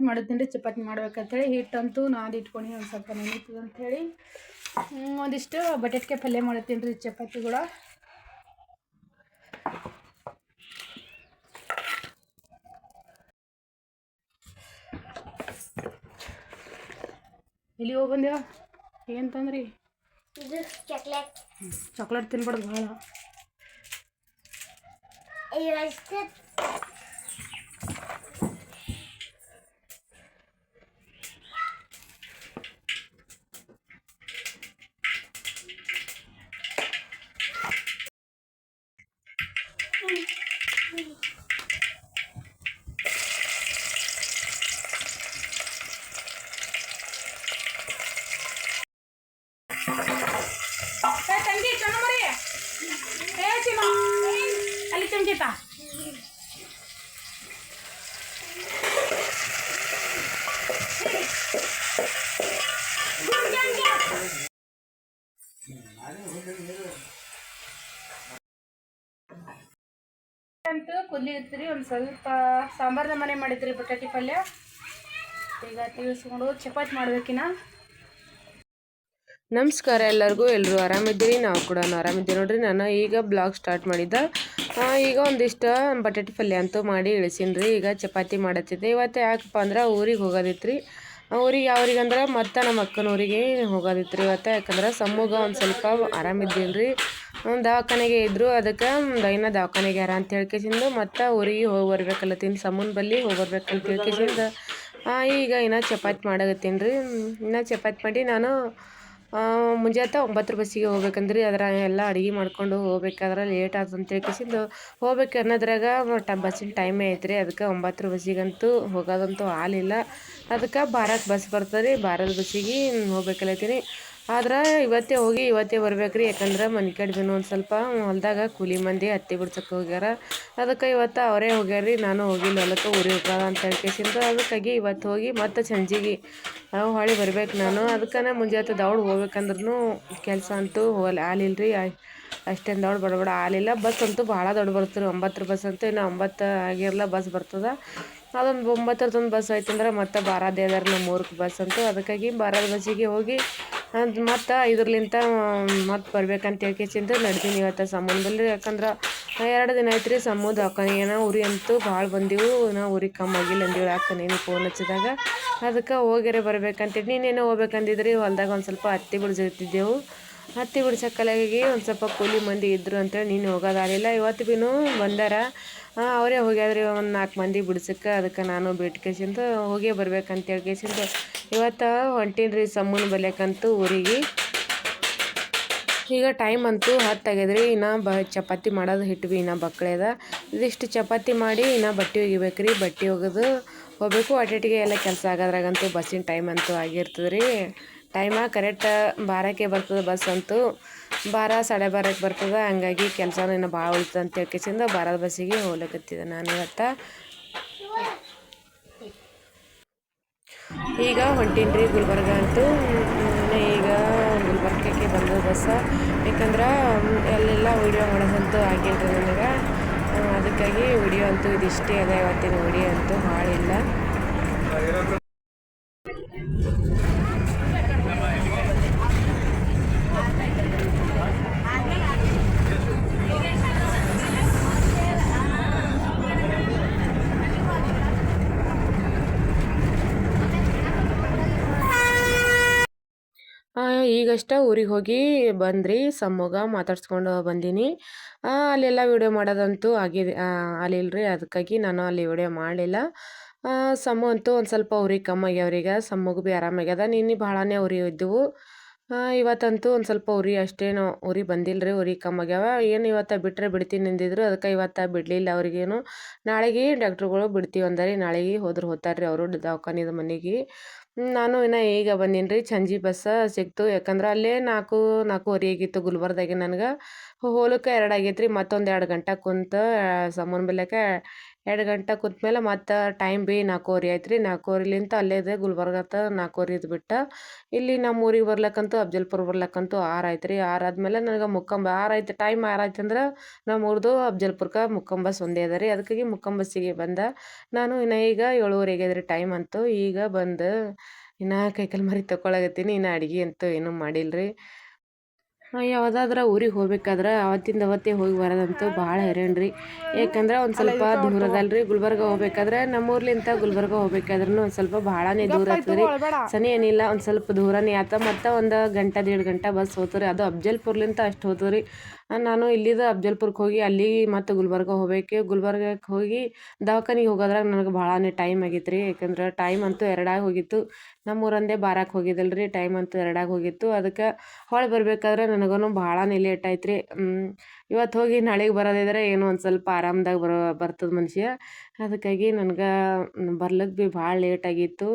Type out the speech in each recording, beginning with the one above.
ಚಪಾತಿ ರೀ ಚಪಾತಿ ಮಾಡ್ಬೇಕಂತೇಳಿ ಹಿಟ್ಟಂತೂ ನಾದು ಇಟ್ಕೊಂಡು ಒಂದು ಸ್ವಲ್ಪ ನೆನೀತದೆ ಅಂಥೇಳಿ. ಒಂದಿಷ್ಟು ಬಟಾಟ್ಕಾಯಿ ಪಲ್ಯ ಮಾಡತ್ತೀನಿ ರೀ ಚಪಾತಿಗಳು. ಕೂಡ ಎಲ್ಲಿ ಹೋಗಿ ಬಂದೇವ ಏನು ತಂದ್ರಿ? ಇದು ಚಾಕ್ಲೇಟ್ ಚಾಕ್ಲೇಟ್ ತಿನ್ಬಾರ್ದು ಭಾಳ ಇರ್ತೀರಿ ಒಂದು ಸ್ವಲ್ಪ ಸಾಂಬಾರ್ನ ಮನೆ ಮಾಡಿದ್ರಿ ಬಟಾಟಿ ಪಲ್ಯ. ಈಗ ತಿಳಿಸ್ಕೊಂಡು ಚಪಾತಿ ಮಾಡ್ಬೇಕಿನ ನಮಸ್ಕಾರ ಎಲ್ಲರಿಗೂ ಎಲ್ಲರೂ ಆರಾಮಿದ್ದೀರಿ? ನಾವು ಕೂಡ ಆರಾಮಿದ್ದೀವಿ ನೋಡ್ರಿ. ನಾನು ಈಗ ಬ್ಲಾಗ್ ಸ್ಟಾರ್ಟ್ ಮಾಡಿದ್ದೆ. ಈಗ ಒಂದಿಷ್ಟು ಬಟಾಟಿ ಪಲ್ಯ ಅಂತೂ ಮಾಡಿ ಇಳಿಸೀನಿ ರೀ ಈಗ ಚಪಾತಿ ಮಾಡತ್ತಿದ್ದೆ. ಇವತ್ತು ಯಾಕಪ್ಪ ಅಂದ್ರೆ ಊರಿಗೆ ಹೋಗೋದಿತ್ತು ರೀ ಊರಿಗೆ ಯಾವ್ರಿಗೆ ಅಂದ್ರೆ ಮತ್ತೆ ನಮ್ಮ ಅಕ್ಕನ ಊರಿಗೆ ಹೋಗೋದಿತ್ತು ರೀ ಇವತ್ತು. ಯಾಕಂದ್ರೆ ಸಮ್ಮುಗ ಒಂದು ಸ್ವಲ್ಪ ಆರಾಮಿದ್ದೀನಿ ರೀ ದವಾಖಾನೆಗೆ ಇದ್ದರು ಅದಕ್ಕೆ ದೈನ ದವಾಖಾನೆಗೆ ಯಾರ ಅಂತ ಹೇಳ್ಕೇಸಿಂದು ಮತ್ತೆ ಊರಿಗೆ ಹೋಗಿ ಬರ್ಬೇಕಲ್ಲತ್ತೀನಿ ಸಮ್ಮನ ಬಲ್ಲಿ ಹೋಗಿ ಬರ್ಬೇಕಂತ ಹೇಳ್ಕೇಸಿಂದು ಈಗ ಇನ್ನು ಚಪಾತಿ ಮಾಡಕತ್ತೀನಿ ರೀ. ಇನ್ನು ಚಪಾತಿ ಮಾಡಿ ನಾನು ಮುಂಜಾತ ಮುಂಜಾನೆ ಒಂಬತ್ತರ ಬಸ್ಸಿಗೆ ಹೋಗ್ಬೇಕಂದ್ರಿ ಅದರ ಎಲ್ಲ ಅಡುಗೆ ಮಾಡ್ಕೊಂಡು ಹೋಗ್ಬೇಕಾದ್ರೆ ಲೇಟ್ ಆಯ್ತು ಅಂತ ಹೇಳ್ಕೇಸಿಂದು ಹೋಗ್ಬೇಕು ಅನ್ನೋದ್ರಾಗ ಟ ಬಸ್ಸಿನ ಟೈಮೇ ಐತ್ರಿ, ಅದಕ್ಕೆ ಒಂಬತ್ತರ ಬಸ್ಸಿಗಂತೂ ಹೋಗೋದಂತೂ ಹಾಲಿಲ್ಲ ಅದಕ್ಕೆ ಬಾರಕ್ಕೆ ಬಸ್ ಬರ್ತದೆ ರೀ, ಬಾರದ ಬಸ್ಸಿಗೆ ಹೋಗ್ಬೇಕಲ್ಲತ್ತೀನಿ. ಆದ್ರೆ ಇವತ್ತೇ ಹೋಗಿ ಇವತ್ತೇ ಬರ್ಬೇಕು ರೀ ಯಾಕಂದ್ರೆ ಮನೆ ಕಡೆ ಒಂದು ಸ್ವಲ್ಪ ಹೊಲ್ದಾಗ ಕೂಲಿ ಮಂದಿ ಹತ್ತಿ ಬಿಡ್ಸಕ್ಕೆ ಹೋಗ್ಯಾರ. ಅದಕ್ಕೆ ಇವತ್ತು ಅವರೇ ಹೋಗ್ಯಾರ ರೀ ನಾನು ಹೋಗಿಲ್ಲ. ಹೊಲಕ್ಕೆ ಊರಿ ಹೋಗೋದ ಅಂತ ಹೇಳ್ಕೇಸಿಂದು ಅದಕ್ಕಾಗಿ ಇವತ್ತು ಹೋಗಿ ಮತ್ತೆ ಸಂಜೆಗೆ ಹೊಳಿ ಬರ್ಬೇಕು ನಾನು. ಅದಕ್ಕೆ ಮುಂಜಾತ ದೌಡ್ ಹೋಗ್ಬೇಕಂದ್ರೂ ಕೆಲಸ ಅಂತೂ ಹೋಗಲ್ಲ ಆಲಿಲ್ಲ ರೀ ಅಷ್ಟೇನು ದೌಡ್ ಬಡಬಡ ಆಲಿಲ್ಲ ಬಸ್ ಅಂತೂ ಭಾಳ ದೊಡ್ಡ ಬರ್ತದೆ. ಒಂಬತ್ತರ ಬಸ್ ಅಂತೂ ಇನ್ನು ಒಂಬತ್ತು ಆಗಿರಲ್ಲ ಬಸ್ ಬರ್ತದೆ. ಅದೊಂದು ಒಂಬತ್ತರದೊಂದು ಬಸ್ ಆಯ್ತಂದ್ರೆ ಮತ್ತೆ ಬಾರಾದೇ ಅದಾರ ನಮ್ಮ ಊರಿಗೆ ಬಸ್ ಅಂತೂ. ಅದಕ್ಕಾಗಿ ಬಾರಾದ ಬಸ್ಸಿಗೆ ಹೋಗಿ ಅದು ಮತ್ತು ಇದ್ರಲಿಂತ ಮತ್ತೆ ಬರ್ಬೇಕಂತ ಹೇಳ್ಕೇಸಿಂದ ನಡ್ದೀನಿ ಇವತ್ತು ಸಂಬಂಧದಲ್ಲಿ ಯಾಕಂದ್ರೆ ಎರಡು ದಿನ ಆಯ್ತು ರೀ ಅಕ್ಕನಿಗೆ ದವಾಖಾನಿಗೇನ ಉರಿ ಅಂತೂ ಭಾಳ ಬಂದೆವು. ನಾವು ಊರಿಗೆ ಕಮ್ಮಿ ಆಗಿಲ್ಲ ಅಂದೀವಿ ಅಕ್ಕನೇನು ನೀನು ಫೋನ್ ಹಚ್ಚಿದಾಗ. ಅದಕ್ಕೆ ಹೋಗ್ಯಾರೆ ಬರ್ಬೇಕಂತೇಳಿ ನೀನೇನೋ ಹೋಗ್ಬೇಕಂದಿದ್ರಿ? ಹೊಲ್ದಾಗ ಒಂದು ಸ್ವಲ್ಪ ಹತ್ತಿ ಬಿಡ್ಸಿರ್ತಿದ್ದೆವು. ಹತ್ತಿ ಬಿಡ್ಸಕ್ಕಲಾಗಿ ಒಂದು ಸ್ವಲ್ಪ ಕೂಲಿ ಮಂದಿ ಇದ್ದರು ಅಂತೇಳಿ ನೀನು ಹೋಗೋದಾಗಲಿಲ್ಲ ಇವತ್ತು ಬಿನೂ ಬಂದಾರ. ಅವರೇ ಹೋಗ್ಯಾದ್ರಿ ಒಂದು ನಾಲ್ಕು ಮಂದಿ ಬಿಡ್ಸಕ್ಕೆ, ಅದಕ್ಕೆ ನಾನು ಬಿಟ್ಕೇಸಿಂದ ಹೋಗೇ ಬರ್ಬೇಕಂತ ಹೇಳ್ಕೇಸಿಂದ ಇವತ್ತು ಹೊಂಟೀನಿ ರೀ ಸಮ್ಮನ ಬಲ್ಯಕ್ಕಂತೂ ಊರಿಗೆ. ಈಗ ಟೈಮ್ ಅಂತೂ ಹತ್ತು ಆಗ್ಯದ್ರಿ, ಇನ್ನು ಬ ಚಪಾತಿ ಮಾಡೋದು ಹಿಟ್ವಿ ಇನ್ನು ಬಕ್ಳೆದ ಇದಿಷ್ಟು ಚಪಾತಿ ಮಾಡಿ ಇನ್ನೂ ಬಟ್ಟೆ ಒಗಿಬೇಕು ರೀ ಬಟ್ಟೆ ಒಗೆದು ಹೋಗಬೇಕು. ಅಟೇಟಿಗೆ ಎಲ್ಲ ಕೆಲಸ ಆಗೋದ್ರಾಗಂತೂ ಬಸ್ಸಿನ ಟೈಮ್ ಅಂತೂ ಆಗಿರ್ತದೆ ರೀ ಟೈಮ ಕರೆಕ್ಟ್ ಬಾರಕ್ಕೆ ಬರ್ತದೆ ಬಸ್ ಅಂತೂ ಬಾರ ಸಾಡೆ ಬಾರಕ್ಕೆ ಬರ್ತದೆ. ಹಂಗಾಗಿ ಕೆಲಸ ಇನ್ನು ಭಾಳ ಉಳಿತದೆ ಅಂತ ಹೇಳ್ಕೇಸಿಂದ ಬಾರದ ಬಸ್ಸಿಗೆ ಹೋಗ್ಲಕತ್ತಿದೆ ನಾನು ಇವತ್ತು. ಈಗ ಹೊಂಟೀನಿ ಗುಲ್ಬರ್ಗ ಅಂತೂ. ಈಗ ಗುಲ್ಬರ್ಗಕ್ಕೆ ಬಂದು ಬಸ್ಸ ಯಾಕಂದ್ರೆ ಅಲ್ಲೆಲ್ಲ ವಿಡಿಯೋ ಮಾಡೋದಂತೂ ಆಗಿಲ್ಲ ರೀ ನನಗೆ. ಅದಕ್ಕಾಗಿ ವಿಡಿಯೋ ಅಂತೂ ಇದಿಷ್ಟೇ ಅದ ಇವತ್ತಿನ ವಿಡಿಯೋ ಅಂತೂ ಭಾಳ ಇಲ್ಲ. ಈಗಷ್ಟ ಊರಿಗೆ ಹೋಗಿ ಬಂದ್ರಿ ಸಮ್ಮಗ ಮಾತಾಡ್ಸ್ಕೊಂಡು ಬಂದೀನಿ. ಅಲ್ಲೆಲ್ಲ ವಿಡಿಯೋ ಮಾಡೋದಂತೂ ಆಗಿದೆ ಅಲ್ಲಿಲ್ಲ ರೀ ಅದಕ್ಕಾಗಿ ನಾನು ಅಲ್ಲಿ ವಿಡಿಯೋ ಮಾಡಲಿಲ್ಲ. ಸಮ್ಮು ಅಂತೂ ಒಂದು ಸ್ವಲ್ಪ ಊರಿಗೆ ಕಮ್ಮಿ ಆಗ್ಯಾವ್ರೀಗ ಸಮ್ಮಗೂ ಭೀ ಆರಾಮಾಗ್ಯದ, ನಿನ್ನೆ ಭಾಳನೇ ಉರಿ ಇದ್ದವು ಇವತ್ತಂತೂ ಒಂದು ಸ್ವಲ್ಪ ಉರಿ ಅಷ್ಟೇನು ಉರಿ ಬಂದಿಲ್ಲ ರೀ ಉರಿ ಕಮ್ಮಾಗ್ಯಾವ ಏನು ಇವತ್ತು ಬಿಟ್ಟರೆ ಬಿಡ್ತೀನಿ ಅಂದಿದ್ರು, ಅದಕ್ಕೆ ಇವತ್ತು ಬಿಡಲಿಲ್ಲ ಅವ್ರಿಗೇನು. ನಾಳೆಗೆ ಡಾಕ್ಟ್ರುಗಳು ಬಿಡ್ತೀವಿ ಅಂದಾರಿ, ನಾಳೆಗೆ ಹೋದ್ರೆ ರೀ ಅವರು ದವಾಖಾನಿದ ಮನೆಗೆ. ನಾನು ಇನ್ನು ಈಗ ಬಂದೀನಿ ರೀ ಸಂಜೆ ಬಸ್ ಸಿಕ್ತು ಯಾಕಂದ್ರೆ ಅಲ್ಲೇ ನಾಲ್ಕು ನಾಲ್ಕೂವರೆ ಆಗಿತ್ತು ಗುಲ್ಬರ್ದಾಗೆ ನನಗೆ. ಹೋಲಕ್ಕೆ ಎರಡು ಆಗೈತೆ ರೀ ಮತ್ತೊಂದು ಎರಡು ಗಂಟೆ ಕುಂತು ಸಮನ್ ಬೆಲ್ಲಕ್ಕೆ ಎರಡು ಗಂಟೆ ಕೂತ್ಮೇಲೆ ಮತ್ತೆ ಟೈಮ್ ಬಿ ನಾಲ್ಕೂವರೆ ಆಯ್ತು ರೀ ನಾಲ್ಕೂವರೆಲಿಂತ ಅಲ್ಲೇ ಇದೆ ನಾಲ್ಕುವರೆ ಇದು ಬಿಟ್ಟು. ಇಲ್ಲಿ ನಮ್ಮ ಊರಿಗೆ ಬರ್ಲಕ್ಕಂತೂ, ಅಫ್ಜಲ್ಪುರ್ ಬರ್ಲಕ್ಕಂತೂ ಆರು ಆಯ್ತು ರೀ ಆರು ಆದ್ಮೇಲೆ ನನಗೆ ಮುಕ್ಕಂಬ ಆರು ಆಯ್ತು ಟೈಮ್ ಆರು ಆಯ್ತು ಅಂದ್ರೆ ನಮ್ಮ ಊರ್ದು ಅಫ್ಜಲ್ಪುರ್ಗೆ ಮುಕ್ಕಂಬ ಒಂದೇ ಅದ ರೀ. ಅದಕ್ಕಾಗಿ ಮುಕ್ಕಂಬಸ್ಸಿಗೆ ಬಂದ. ನಾನು ಇನ್ನು ಈಗ ಏಳುವರೆಗೆ ಅದ್ರಿ ಟೈಮ್ ಅಂತೂ. ಈಗ ಬಂದು ಇನ್ನು ಕೈಕಲ್ ಮರಿ ತಗೊಳಗತ್ತೀನಿ ಇನ್ನು ಅಡುಗೆ ಅಂತೂ ಏನೂ ಮಾಡಿಲ್ಲ ರೀ ಯಾವುದಾದ್ರ ಊರಿಗೆ ಹೋಗ್ಬೇಕಾದ್ರೆ ಅವತ್ತಿಂದ ಅವತ್ತೇ ಹೋಗಿ ಬರೋದಂತೂ ಭಾಳ ಹೈರಾಣ ರೀ ಯಾಕಂದ್ರೆ ಒಂದು ಸ್ವಲ್ಪ ದೂರದಲ್ರಿ ಗುಲ್ಬರ್ಗ ಹೋಗ್ಬೇಕಾದ್ರೆ ನಮ್ಮೂರ್ಲಿಂದ ಗುಲ್ಬರ್ಗ ಹೋಗ್ಬೇಕಾದ್ರೂ ಒಂದು ಸ್ವಲ್ಪ ಭಾಳನೇ ದೂರ ಆಗ್ತದೆ ರೀ ಸನಿ ಏನಿಲ್ಲ ಒಂದು ಸ್ವಲ್ಪ ದೂರನೇ ಆತ ಮತ್ತು ಒಂದು ಗಂಟೆ ದೇಡ್ ಗಂಟೆ ಬಸ್ ಹೋಗ್ತದೆ ಅದು ಅಫ್ಜಲ್ಪುರ್ಲಿಂದ ಅಷ್ಟು ಹೋಗ್ತದೆ ರೀ ನಾನು ಇಲ್ಲಿದ ಅಫ್ಜಲ್ಪುರ್ಗೆ ಹೋಗಿ ಅಲ್ಲಿ ಮತ್ತು ಗುಲ್ಬರ್ಗ ಹೋಗ್ಬೇಕು. ಗುಲ್ಬರ್ಗಕ್ಕೆ ಹೋಗಿ ದವಾಖಾನಿಗೆ ಹೋಗೋದ್ರಾಗ ನನಗೆ ಭಾಳನೇ ಟೈಮ್ ಆಗಿತ್ತು ರೀ ಯಾಕಂದ್ರೆ ಟೈಮ್ ಅಂತೂ ಎರಡಾಗಿ ಹೋಗಿತ್ತು. ನಮ್ಮೂರಂದೇ ಬಾರಕ್ಕೆ ಹೋಗಿದ್ದಲ್ಲ ರೀ ಟೈಮ್ ಅಂತೂ ಎರಡಾಗಿ ಹೋಗಿತ್ತು. ಅದಕ್ಕೆ ಹೊಳೆ ಬರಬೇಕಾದ್ರೆ ನನಗೂ ಭಾಳನೇ ಲೇಟ್ ಆಯ್ತು ರೀ ಇವತ್ತು ಹೋಗಿ ನಾಳೆಗೆ ಬರೋದಿದ್ರೆ ಏನೋ ಒಂದು ಸ್ವಲ್ಪ ಆರಾಮ್ದಾಗ ಬರೋ, ಬರ್ತದೆ ಮನುಷ್ಯ. ಅದಕ್ಕಾಗಿ ನನಗೆ ಬರ್ಲಿಕ್ಕೆ ಭೀ ಭಾಳ ಲೇಟ್ ಆಗಿತ್ತು.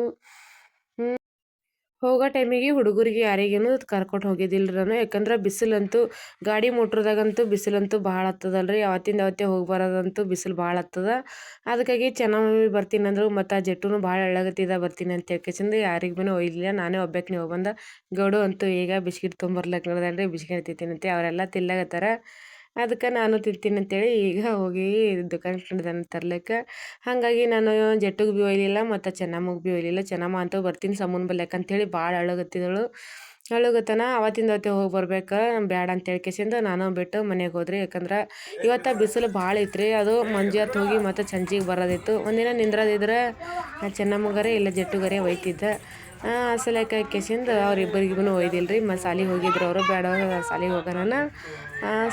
ಹೋಗೋ ಟೈಮಿಗೆ ಹುಡುಗರಿಗೆ ಯಾರಿಗೇನು ಕರ್ಕೊಂಡು ಹೋಗಿದ್ದಿಲ್ಲ ನಾನು. ಯಾಕಂದ್ರೆ ಬಿಸಿಲಂತೂ, ಗಾಡಿ ಮೋಟ್ರದಾಗಂತೂ ಬಿಸಿಲಂತೂ ಭಾಳ ಆಗ್ತದಲ್ಲ ರೀ ಅವತ್ತಿಂದ ಅವತ್ತೇ ಹೋಗಿ ಬರೋದಂತೂ ಬಿಸಿಲು ಭಾಳ ಹತ್ತದ. ಅದಕ್ಕಾಗಿ ಚೆನ್ನಾಗಿ ಬರ್ತೀನಿ ಅಂದರು, ಮತ್ತು ಆ ಜಟ್ಟು ಭಾಳ ಎಳ್ಳಗತ್ತಿದ ಬರ್ತೀನಿ ಅಂತ ಹೇಳ್ಕೆಸಿಂದ ಯಾರಿಗೆ ಭೀ ಒಯ್ಲಿಲ್ಲ. ನಾನೇ ಒಬ್ಬಕ್ಕೆ ನೀವು ಬಂದ. ಗೌಡು ಅಂತೂ ಈಗ ಬಿಸ್ಕಿಟ್ ತೊಗೊಂಬರ್ಲಕ್ಕೆ ನೋಡ್ದಲ್ರಿ ಬಿಸ್ಕಿಟ್ ತಿಂತೀನಂತೆ ಅವರೆಲ್ಲ ತಿನ್ಲಾಗತ್ತಾರ ಅದಕ್ಕೆ ನಾನು ತಿಂತೀನಿ ಅಂತೇಳಿ ಈಗ ಹೋಗಿ ದುಕಾನ್ ಕಂಡ್ದನ್ನು ತರ್ಲಿಕ್ಕೆ. ಹಾಗಾಗಿ ನಾನು ಜೆಟ್ಟಿಗೆ ಭೀ ಒಯ್ಲಿಲ್ಲ, ಮತ್ತು ಚೆನ್ನಮ್ಮಗೆ ಭೀ ಒಯ್ಲಿಲ್ಲ. ಚೆನ್ನಮ್ಮ ಅಂತ ಬರ್ತೀನಿ ಸಮೂನ್ ಬಲ್ಯಕ್ಕೆ ಅಂತೇಳಿ ಭಾಳ ಅಳಗತ್ತಿದಳು. ಅಳುಗತನ ಅವತ್ತಿಂದ ಅವತ್ತೆ ಹೋಗಿ ಬರ್ಬೇಕು, ಬ್ಯಾಡ ಅಂತ ಹೇಳ್ಕೆಸಿಂದ ನಾನು ಬಿಟ್ಟು ಮನೆಗೆ ಹೋದ್ರಿ. ಯಾಕಂದ್ರೆ ಇವತ್ತು ಬಿಸಿಲು ಭಾಳ ಐತ್ರಿ, ಅದು ಮಂಜಾತ್ ಹೋಗಿ ಮತ್ತು ಸಂಜೆಗೆ ಬರೋದಿತ್ತು. ಒಂದಿನ ನಿಂದ್ರದಿದ್ರೆ ಚೆನ್ನಮ್ಮಗರೆ ಇಲ್ಲ ಜೆಟ್ಟುಗರೇ ಒಯ್ತಿದ್ದೆ. ಸಲಕ್ಕೆ ಕೇಸಿಂದ ಅವ್ರಿಬ್ಬರಿಗೂ ಒಯ್ದಿಲ್ಲ ರೀ ಮತ್ತು ಸಾಲಿಗೆ ಹೋಗಿದ್ರು ಅವರು ಬೇಡ ಸಾಲಿಗೆ ಹೋಗೋಣ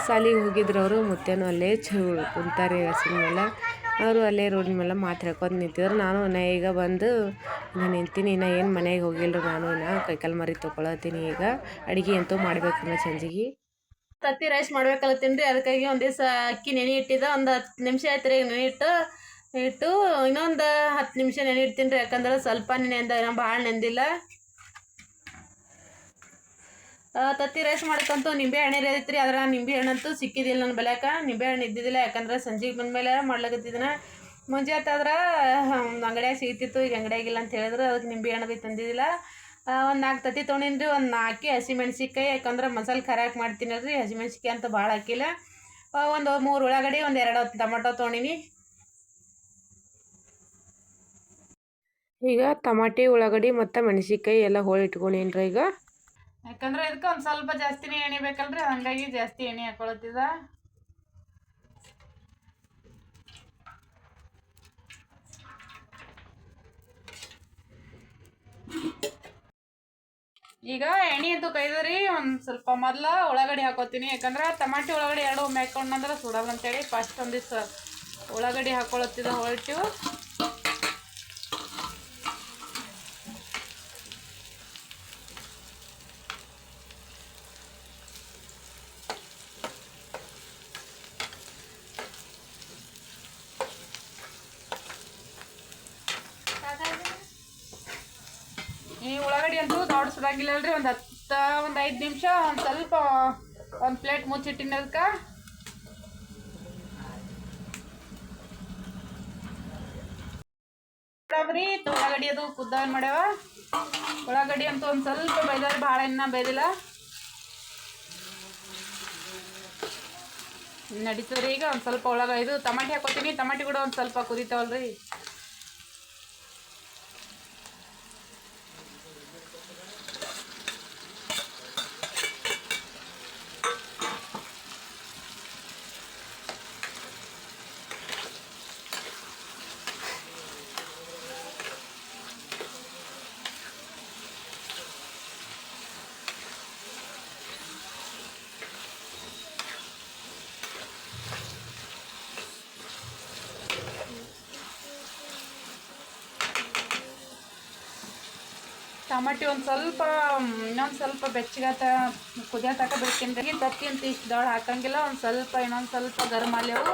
ಸಾಲಿಗೆ ಹೋಗಿದ್ರು ಅವರು, ಮುತ್ತೇನು ಅಲ್ಲೇ ಚ ಕುಂತಾರೆ ಹಸಿನ ಮೇಲೆ ಅವರು ಅಲ್ಲೇ ರೋಡ್ ಮೇಲೆ ಮಾತು ನಿಂತಿದ್ರು. ನಾನು ನಾ ಈಗ ಬಂದು, ನಾನು ನಿಂತೀನಿ ಇನ್ನು ಏನು ಮನೆಗೆ ಹೋಗಿಲ್ಲ ನಾನು ಇನ್ನು ಕೈಕಾಲು ಮರಿ ತೊಗೊಳತ್ತೀನಿ ಈಗ. ಅಡುಗೆ ಅಂತೂ ಮಾಡ್ಬೇಕು ನಾ ಸಂಜೆಗೆ. ತತ್ತಿ ರೈಸ್ ಮಾಡ್ಬೇಕಲ್ಲತ್ತೀನಿ ರೀ ಅದಕ್ಕಾಗಿ ಒಂದು ದಿವಸ ಅಕ್ಕಿ ನೆನೆ ಇಟ್ಟಿದ್ದ, ಒಂದು ಹತ್ತು ನಿಮಿಷ ಆಯ್ತು ರೀ ನೆನೆ ಇಟ್ಟು ಇಟ್ಟು ಇನ್ನೊಂದು ಹತ್ತು ನಿಮಿಷ ನೆನೆ ಇಡ್ತೀನಿ ರೀ. ಯಾಕಂದ್ರೆ ಸ್ವಲ್ಪ ನೆನೆ ಅಂದ ಭಾಳ ನೆಂದಿಲ್ಲ. ತತ್ತಿ ರೈಸ್ ಮಾಡಕ್ಕಂತೂ ನಿಂಬೆ ಹಣ್ಣು ಇರೈತೆ ರೀ ಆದ್ರೆ ನಿಂಬೆ ಹಣ್ಣಂತೂ ಸಿಕ್ಕಿದ್ದಿಲ್ಲ ನನ್ನ ಬೆಲೆಕ ನಿಂಬೆ ಹಣ್ಣು ಇದ್ದಿದ್ದಿಲ್ಲ, ಯಾಕಂದ್ರೆ ಸಂಜೆಗೆ ಬಂದಮೇಲೆ ಮುಂಜಾನೆ ಆದ್ರೆ ಅಂಗಡಿಯಾಗ ಸಿಗ್ತಿತ್ತು, ಈಗ ಅಂಗಡಿಯಾಗಿಲ್ಲ ಅಂತ ಹೇಳಿದ್ರು, ಅದಕ್ಕೆ ನಿಂಬೆ ಹಣ್ಣು ಬಿ ತಂದಿದ್ದಿಲ್ಲ. ಒಂದು ನಾಲ್ಕು ತತ್ತಿ ತೊಗೊಂಡಿನಿ ರೀ ಒಂದು ನಾಲ್ಕು ಹಸಿಮೆಣ್ಸಿಕಾಯಿ ಯಾಕಂದ್ರೆ ಮಸಾಲೆ ಖಾರ ಹಾಕಿ ಮಾಡ್ತೀನಿ ರೀ ಹಸಿಮೆಣ್ಸಿಕಾಯಿ ಅಂತ ಭಾಳ ಹಾಕಿಲ್ಲ. ಒಂದು ಮೂರು ಉಳ್ಳಾಗಡ್ಡಿ, ಒಂದು ಎರಡು ಟೊಮಟೊ ತೊಗೊಂಡಿನಿ. ಈಗ ಟಮಾಟಿ, ಉಳ್ಳಾಗಡ್ಡಿ ಮತ್ತು ಮೆಣಸಿನ್ಕಾಯಿ ಎಲ್ಲ ಹೋಳಿ ಇಟ್ಕೊಂಡೇನ್ರಿ ಈಗ. ಯಾಕಂದ್ರೆ ಇದಕ್ಕೆ ಒಂದು ಸ್ವಲ್ಪ ಜಾಸ್ತಿನೇ ಎಣ್ಣೆ ಬೇಕಲ್ರಿ, ಹಂಗಾಗಿ ಜಾಸ್ತಿ ಎಣ್ಣೆ ಹಾಕೊಳತ್ತಿದ. ಈಗ ಎಣ್ಣೆ ಅಂತೂ ಕೈದ್ರಿ, ಒಂದು ಸ್ವಲ್ಪ ಮೊದಲ ಉಳ್ಳಾಗಡ್ಡಿ ಹಾಕೋತೀನಿ. ಯಾಕಂದ್ರೆ ಟಮಾಟಿ ಉಳ್ಳಾಗಡ್ಡಿ ಎರಡು ಹಾಕೊಂಡ್ನಂದ್ರೆ ಸುಡಲ್ಲ ಅಂತೇಳಿ ಫಸ್ಟ್ ಒಂದಿವ್ಸ ಉಳ್ಳಾಗಡ್ಡಿ ಹಾಕೊಳತ್ತಿದ ಹೊರಟು ಈ ಉಳ್ಳಾಗಡ್ಡಿ ಅಂತೂ ಸುಡಂಗಿಲ್ಲ ಅಲ್ರಿ, ಒಂದು ಹತ್ತ, ಒಂದು ಐದು ನಿಮಿಷ, ಒಂದು ಸ್ವಲ್ಪ, ಒಂದು ಪ್ಲೇಟ್ ಮುಚ್ಚಿಟ್ಟಿನ ಅದಕ್ಕೆ ಬರೀ ಉಳ್ಳಾಗಡ್ಡಿ ಅದು ಕುದ್ದಾವ ಮಾಡ್ಯಾವ. ಉಳ್ಳಾಗಡ್ಡಿ ಅಂತೂ ಒಂದು ಸ್ವಲ್ಪ ಬೈದಾರ ಭಾಳ ಇನ್ನ ಬೈದಿಲ್ಲ ನಡೀತದ್ರಿ ಈಗ, ಒಂದು ಸ್ವಲ್ಪ ಉಳ್ಳಾಗ ಇದು ಟಮಾಟಿ ಹಾಕೋತೀನಿ, ಟಮಾಟಿ ಕೂಡ ಒಂದು ಸ್ವಲ್ಪ ಕುದಿತಾವಲ್ರಿ. ಟಮಾಟಿ ಒಂದು ಸ್ವಲ್ಪ ಇನ್ನೊಂದು ಸ್ವಲ್ಪ ಬೆಚ್ಚಗಾತ ಕುದಿಯೋ ತಕ ಬೇಕಂದ್ರೆ ತತ್ತಿ ಅಂತ ಇಷ್ಟು ದೊಡ್ಡ ಹಾಕಂಗಿಲ್ಲ, ಒಂದು ಸ್ವಲ್ಪ, ಇನ್ನೊಂದು ಸ್ವಲ್ಪ ಗರಂ ಅಲ್ಲೇವು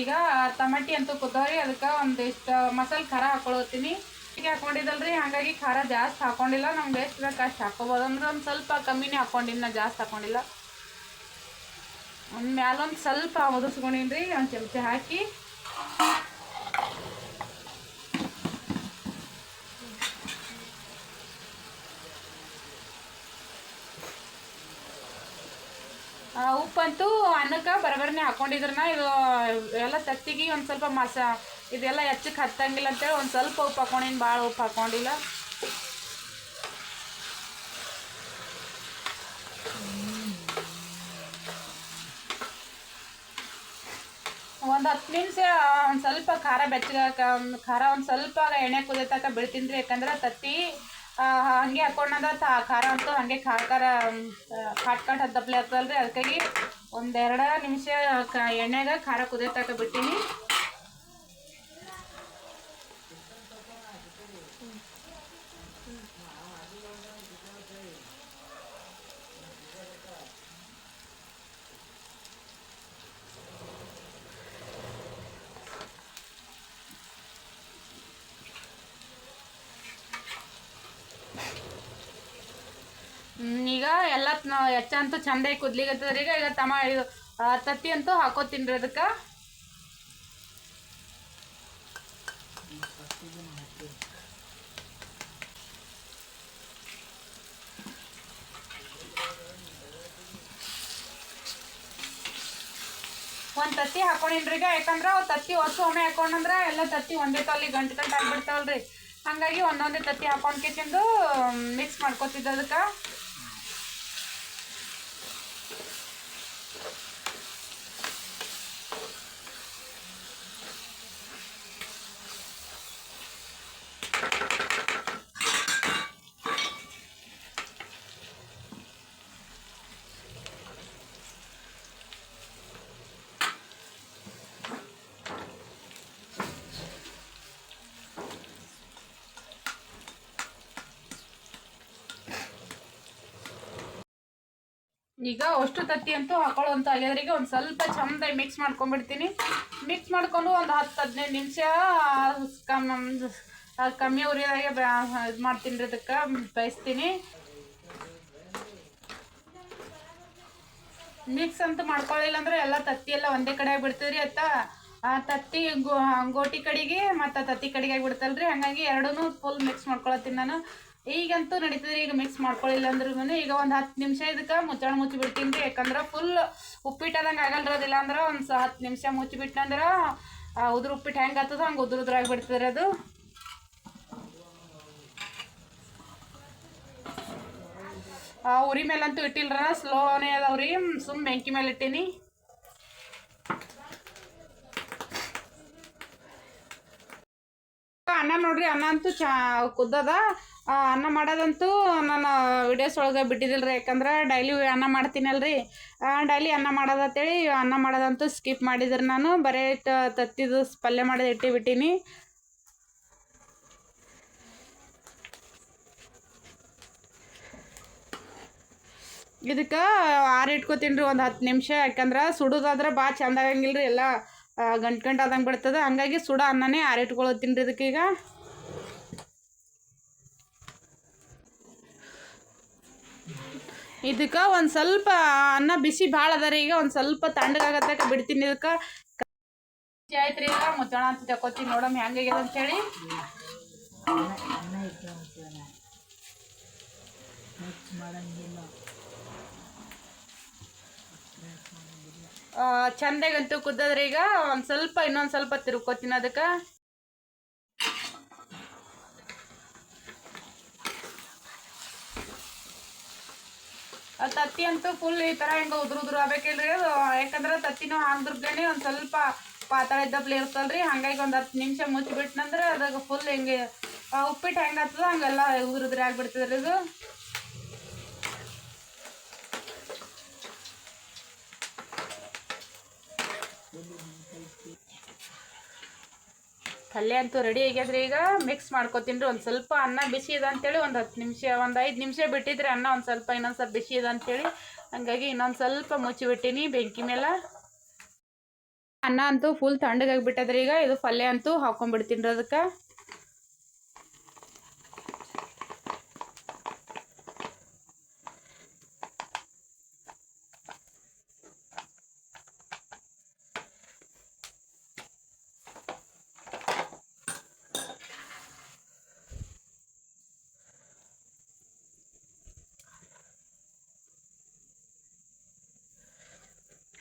ಈಗ ಟಮಾಟಿ ಅಂತೂ ಕುದ್ದವ್ರಿ ಅದಕ್ಕೆ ಒಂದಿಷ್ಟು ಮಸಾಲೆ ಖಾರ ಹಾಕೊಳ್ತೀನಿ ಈಗ ಹಾಕೊಂಡಿದ್ದಲ್ರಿ, ಹಾಗಾಗಿ ಖಾರ ಜಾಸ್ತಿ ಹಾಕೊಂಡಿಲ್ಲ, ನಮ್ಗೆ ಎಷ್ಟು ಬೇಕು ಅಷ್ಟು ಹಾಕೋಬೋದು. ಅಂದ್ರೆ ಒಂದು ಸ್ವಲ್ಪ ಕಮ್ಮಿನೇ ಹಾಕೊಂಡಿನ ಜಾಸ್ತಿ ಹಾಕೊಂಡಿಲ್ಲ. ಒಂದು ಮ್ಯಾಲೊಂದು ಸ್ವಲ್ಪ ಒದಿಸ್ಕೊಂಡಿನಿ ರೀ ಒಂದು ಚಮಚ ಹಾಕಿ. ಉಪ್ಪಂತೂ ಅನ್ನಕ್ಕೆ ಬರಬರನೆ ಹಾಕೊಂಡಿದ್ರನ, ಇದು ಎಲ್ಲ ತತ್ತಿಗೆ ಒಂದು ಸ್ವಲ್ಪ ಮಸ, ಇದೆಲ್ಲ ಹೆಚ್ಚಕ್ಕೆ ಹತ್ತಂಗಿಲ್ಲ ಅಂತೇಳಿ ಒಂದು ಸ್ವಲ್ಪ ಉಪ್ಪು ಹಾಕೊಂಡಿನಿ ಭಾಳ ಉಪ್ಪು ಹಾಕೊಂಡಿಲ್ಲ. ಒಂದು ಹತ್ತು ನಿಮಿಷ, ಒಂದು ಸ್ವಲ್ಪ ಖಾರ ಬೆಚ್ಚಗಾಕ, ಖಾರ ಒಂದು ಸ್ವಲ್ಪ ಎಣ್ಣೆ ಕುದಿಯತಕ ಬಿಡ್ತೀನಿ ರೀ ಯಾಕಂದ್ರೆ ತತ್ತಿ ಹಂಗೆ ಹಾಕೊಂಡಂದ್ರೆ ಖಾರ ಅಂತೂ ಹಂಗೆ ಖಾರ ಖಾರ ಕಾಟ್ ಕಾಟ್ ಹತ್ತಪ್ಲೆ ಆಗ್ತದಲ್ರಿ, ಅದಕ್ಕಾಗಿ ಒಂದೆರಡು ನಿಮಿಷ ಕ ಎಣ್ಣೆಗೆ ಖಾರ ಕುದಿಯತಕ ಬಿಟ್ಟಿನಿ ಹ್ಮ್, ಈಗ ಎಲ್ಲ ಹೆಚ್ಚ ಅಂತೂ ಚಂದಾಗಿ ಕುದ್ಲಿಗತ್ತದ್ರಿ ಈಗ ಈಗ ತಮ ಇದು ತತ್ತಿ ಅಂತೂ ಹಾಕೋತೀನಿ ರೀ ಅದಕ್ಕೆ. ಒಂದು ತತ್ತಿ ಈಗ. ಯಾಕಂದ್ರೆ ಅವು ತತ್ತಿ ಹೊಸ ಒಮ್ಮೆ ಹಾಕೊಂಡಂದ್ರೆ ಎಲ್ಲ ತತ್ತಿ ಒಂದೇ ತಲ್ಲಿ ಗಂಟು ಗಂಟು ಆಗ್ಬಿಡ್ತಾವಲ್ರಿ. ಹಾಗಾಗಿ ಒಂದೊಂದೇ ತತ್ತಿ ಹಾಕೊಂಡ್ಕಿಂದು ಮಿಕ್ಸ್ ಮಾಡ್ಕೊತಿದ್ದ ಅದಕ್ಕೆ ಈಗ ಅಷ್ಟು ತತ್ತಿ ಅಂತೂ ಹಾಕೊಳ್ಳುವಂತ ಆಗ್ಯದ್ರಿಗೆ ಒಂದು ಸ್ವಲ್ಪ ಚಂದ ಮಿಕ್ಸ್ ಮಾಡ್ಕೊಂಡ್ಬಿಡ್ತೀನಿ. ಮಿಕ್ಸ್ ಮಾಡ್ಕೊಂಡು ಒಂದು ಹತ್ತು ಹದಿನೈದು ನಿಮಿಷ ಕಮ್ಮಿ ಉರಿದಾಗೆ ಇದು ಮಾಡ್ತೀನಿ ರೀ ಅದಕ್ಕೆ, ಬೇಯಿಸ್ತೀನಿ. ಮಿಕ್ಸ್ ಅಂತೂ ಮಾಡ್ಕೊಳ್ಳಿಲ್ಲ ಅಂದ್ರೆ ಎಲ್ಲ ತತ್ತಿ ಎಲ್ಲ ಒಂದೇ ಕಡೆ ಆಗಿಬಿಡ್ತದ್ರಿ ಅತ್ತ. ಆ ತತ್ತಿ ಗೋ ಗೋಟಿ ಕಡೆಗೆ ಮತ್ತು ತತ್ತಿ ಕಡೆಗೆ ಆಗಿಬಿಡ್ತಲ್ರಿ. ಹಾಗಾಗಿ ಎರಡೂ ಫುಲ್ ಮಿಕ್ಸ್ ಮಾಡ್ಕೊಳತ್ತೀನಿ ನಾನು. ಈಗಂತೂ ನಡೀತದ್ರಿ ಈಗ ಮಿಕ್ಸ್ ಮಾಡ್ಕೊಳ್ಳಿಲ್ಲ ಅಂದ್ರೂ ಈಗ ಒಂದು ಹತ್ತು ನಿಮಿಷ ಇದಕ್ಕೆ ಮುಚ್ಚಳ ಮುಚ್ಚಿಬಿಡ್ತೀನಿ ರೀ. ಯಾಕಂದ್ರೆ ಫುಲ್ ಉಪ್ಪಿಟ್ಟದಂಗೆ ಆಗಲ್ರದಿಲ್ಲ ಅಂದ್ರೆ ಒಂದು ಹತ್ತು ನಿಮಿಷ ಮುಚ್ಚಿಬಿಟ್ಟಂದ್ರೆ ಉದ್ರ ಉಪ್ಪಿಟ್ಟು ಹೆಂಗೆ ಆಗ್ತದ ಹಂಗೆ ಉದ್ರ ಉದ್ರ ಬಿಡ್ತದ್ರಿ ಅದು. ಉರಿ ಮೇಲಂತೂ ಇಟ್ಟಿಲ್ರ ಸ್ಲೋನೇ ಅದಾವ್ರಿ ಸುಮ್ಮ ಬೆಂಕಿ ಮೇಲೆ ಇಟ್ಟೀನಿ. ಅನ್ನ ನೋಡ್ರಿ, ಅನ್ನ ಅಂತೂ ಚಾ ಕುದ್ದದ. ಅನ್ನ ಮಾಡೋದಂತೂ ನಾನು ವಿಡಿಯೋಸ್ ಒಳಗೆ ಬಿಟ್ಟಿದ್ದಿಲ್ರಿ ಯಾಕಂದ್ರೆ ಡೈಲಿ ಅನ್ನ ಮಾಡ್ತೀನಲ್ರಿ. ಡೈಲಿ ಅನ್ನ ಮಾಡೋದಂತೇಳಿ ಅನ್ನ ಮಾಡೋದಂತೂ ಸ್ಕಿಪ್ ಮಾಡಿದ್ರೆ ನಾನು. ಬರೀ ತತ್ತಿದು ಪಲ್ಯ ಮಾಡೋದು ಇಟ್ಟು ಬಿಟ್ಟೀನಿ. ಇದಕ್ಕೆ ಆರು ಇಟ್ಕೋತೀನಿ ರೀ ಒಂದು ಹತ್ತು ನಿಮಿಷ. ಯಾಕಂದ್ರೆ ಸುಡೋದಾದ್ರೆ ಭಾಳ ಚಂದ ಆಗಂಗಿಲ್ಲ ರೀ ಎಲ್ಲ ಗಂಟು ಗಂಟು ಆದಂಗೆ ಬಿಡ್ತದೆ. ಹಂಗಾಗಿ ಸುಡೋ ಅನ್ನನೇ ಆರು ಇಟ್ಕೊಳತ್ತೀನಿ ರೀ ಇದಕ್ಕೆ ಇದಕ್ಕೆ ಒಂದು ಸ್ವಲ್ಪ ಅನ್ನ ಬಿಸಿ ಭಾಳ ಅದ ರೀ. ಈಗ ಒಂದು ಸ್ವಲ್ಪ ತಣ್ಣಗಾಗತ್ತಕ ಬಿಡ್ತೀನಿ ಇದಕ್ಕೆ. ಆಯ್ತು ರೀ ಈಗ ಮುಚ್ಚೋಣ ಅಂತ ತಕೋತೀನಿ ನೋಡಮ್ ಹೆಂಗಾಗ್ಯದ ಅಂತೇಳಿ. ಚಂದಾಗಂತೂ ಕುದ್ದದ್ರಿ ಈಗ. ಒಂದು ಸ್ವಲ್ಪ ಇನ್ನೊಂದು ಸ್ವಲ್ಪ ತಿರುಕೋತೀನಿ ಅದಕ್ಕೆ ಆ ತತ್ತಿ ಅಂತೂ ಫುಲ್ ಈ ಥರ ಹಿಂಗೆ ಉದುರು ಉದುರು ಆಗ್ಬೇಕಿಲ್ರಿ ಅದು. ಯಾಕಂದ್ರೆ ತತ್ತಿನೂ ಹಾಂಗ್ದ್ರಗ್ಲೇನೆ ಒಂದು ಸ್ವಲ್ಪ ಪಾತಳ ಇದ್ದಪ್ಲೆ ಇರ್ತಲ್ರಿ. ಹಂಗಾಗಿ ಒಂದು ಹತ್ತು ನಿಮಿಷ ಮುಚ್ಚಿಬಿಟ್ನಂದ್ರೆ ಅದಾಗ ಫುಲ್ ಹಿಂಗೆ ಉಪ್ಪಿಟ್ಟು ಹೆಂಗೆ ಆಗ್ತದ ಹಂಗೆಲ್ಲ ಉದುರು ಉದುರು ಆಗ್ಬಿಡ್ತದ್ರಿ ಇದು. ಪಲ್ಯ ಅಂತೂ ರೆಡಿ ಆಗ್ಯದ್ರಿ ಈಗ. ಮಿಕ್ಸ್ ಮಾಡ್ಕೊತೀನಿ ಒಂದು ಸ್ವಲ್ಪ ಅನ್ನ ಬಿಸಿ ಇದೆ ಅಂತೇಳಿ ಒಂದು ಹತ್ತು ನಿಮಿಷ, ಒಂದು ಐದು ನಿಮಿಷ ಬಿಟ್ಟಿದ್ರೆ ಅನ್ನ ಒಂದು ಸ್ವಲ್ಪ ಇನ್ನೊಂದು ಸ್ವಲ್ಪ ಬಿಸಿ ಇದೆ ಅಂತೇಳಿ ಹಂಗಾಗಿ ಇನ್ನೊಂದು ಸ್ವಲ್ಪ ಮುಚ್ಚಿಬಿಟ್ಟಿನಿ ಬೆಂಕಿ ಮೇಲೆ. ಅನ್ನ ಅಂತೂ ಫುಲ್ ತಣ್ಣಗಾಗ್ಬಿಟ್ಟದ್ರಿ ಈಗ. ಇದು ಪಲ್ಯ ಅಂತೂ ಹಾಕೊಂಡ್ಬಿಡ್ತೀನಿ ಅದಕ್ಕೆ.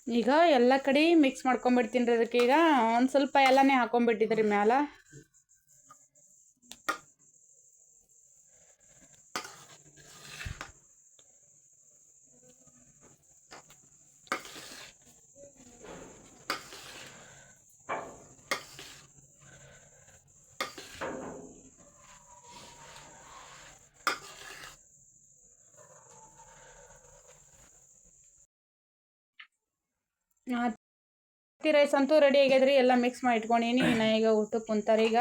ಈಗ ಎಲ್ಲ ಕಡೆ ಮಿಕ್ಸ್ ಮಾಡ್ಕೊಂಬಿಡ್ತೀನಿ ರೀ ಅದಕ್ಕೆ ಈಗ ಒಂದು ಸ್ವಲ್ಪ ಎಲ್ಲನೇ ಹಾಕೊಂಡ್ಬಿಟ್ಟಿದ್ರಿ ಮ್ಯಾಲ. ರೈಸ್ ಅಂತೂ ರೆಡಿ ಆಗ್ಯದ್ರಿ ಎಲ್ಲ ಮಿಕ್ಸ್ ಮಾಡಿ ಇಟ್ಕೊಂಡೀನಿ ನಾ ಈಗ ಊಟಕ್ಕೆ ಕುಂತಾರೆ ಈಗ